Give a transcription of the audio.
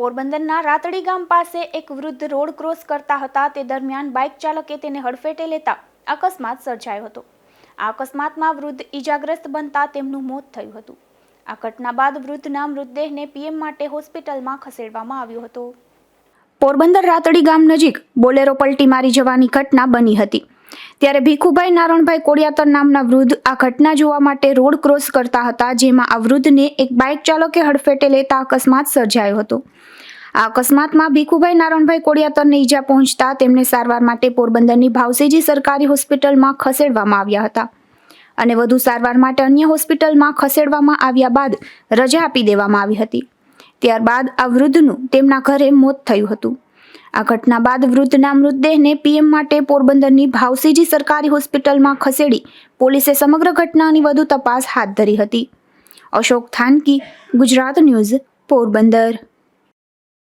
પોરબંદરના રાતડી ગામ પાસે એક વૃદ્ધ રોડ ક્રોસ કરતા હતા. તે દરમિયાન બાઇક ચાલકે તેને હડફેટે લેતા અકસ્માત સર્જાયો હતો. આ અકસ્માતમાં વૃદ્ધ ઈજાગ્રસ્ત બનતા તેમનું મોત થયું હતું. આ ઘટના બાદ વૃદ્ધના મૃતદેહને પીએમ માટે હોસ્પિટલમાં ખસેડવામાં આવ્યો હતો. પોરબંદર રાતડી ગામ નજીક બોલેરો પલટી મારી જવાની ઘટના બની હતી. ત્યારે ભીખુભાઈ નારણભાઈ કોડિયાતર નામના વૃદ્ધ આ ઘટના જોવા માટે રોડ ક્રોસ કરતા હતા, જેમાં આ વૃદ્ધને એક બાઇક ચાલકે હડફેટે લેતા અકસ્માત સર્જાયો હતો. આ અકસ્માતમાં ભીખુભાઈ નારણભાઈ કોડિયાતરને ઈજા પહોંચતા તેમને સારવાર માટે પોરબંદરની ભાવસીજી સરકારી હોસ્પિટલમાં ખસેડવામાં આવ્યા હતા અને વધુ સારવાર માટે અન્ય હોસ્પિટલમાં ખસેડવામાં આવ્યા બાદ રજા આપી દેવામાં આવી હતી. ત્યારબાદ આ વૃદ્ધનું તેમના ઘરે મોત થયું હતું. આ ઘટના બાદ વૃદ્ધના મૃતદેહને પીએમ માટે પોરબંદરની ભાવસીજી સરકારી હોસ્પિટલમાં ખસેડી પોલીસે સમગ્ર ઘટનાની વધુ તપાસ હાથ ધરી હતી. અશોક થાનકી, ગુજરાત ન્યૂઝ, પોરબંદર.